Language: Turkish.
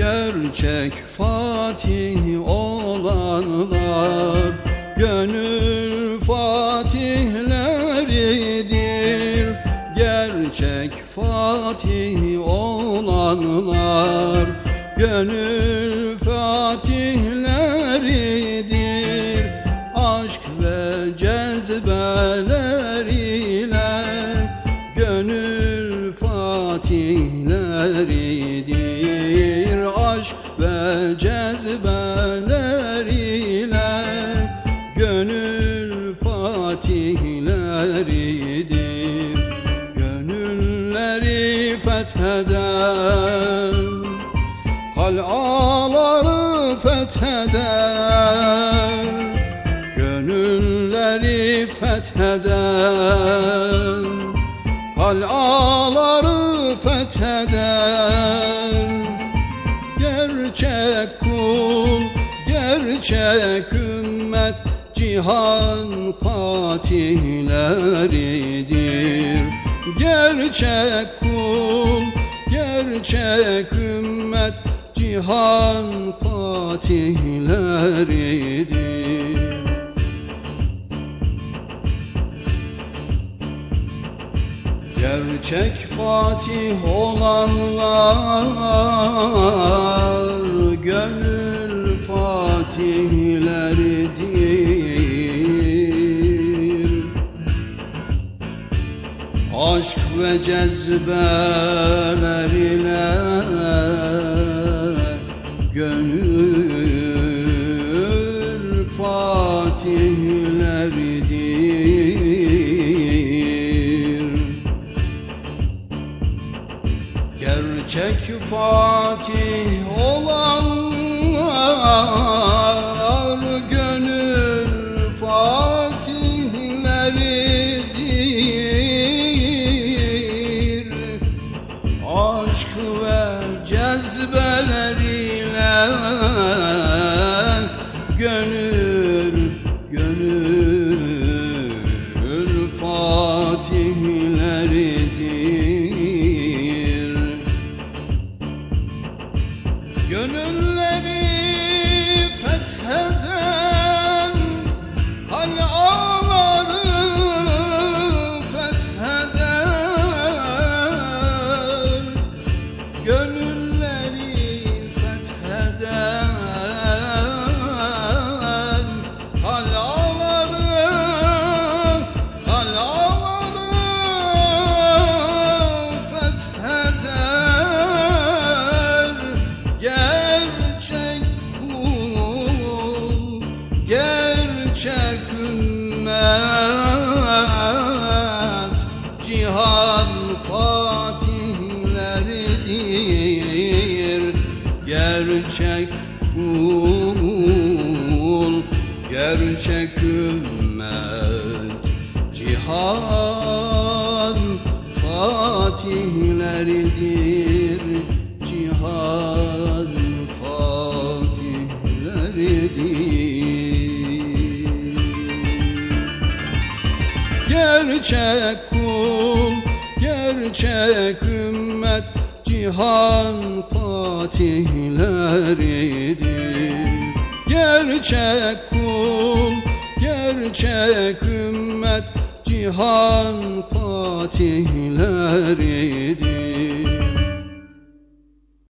Gerçek fatih olanlar Gönül fatihleridir. Gerçek fatih olanlar Gönül fatihleridir. Aşk ve cezbeler ile Gönül fatihleridir Aşk ve cezbeler ile Gönül fatihleridir Gönülleri fetheden Kal'aları fetheder Gönülleri fetheder Kal'aları fetheder Gerçek kul, gerçek ümmet Cihan fatihleridir. Gerçek kul, gerçek ümmet Cihan fatihleridir Gerçek fatih olanlar Gönül fatihleridir. Aşk ve cezbeler ile Gönül fatihleridir Gerçek fatih olanlar Gönül fatihleridir. Aşk ve cezbeleriyle Gönülleri fetheden Cihan fatihleridir Gerçek kul Gerçek ümmet. Cihan fatihleridir Cihan fatihleridir Gerçek kul, gerçek ümmet Cihan fatihleridir. Gerçek kul, gerçek ümmet Cihan fatihleridir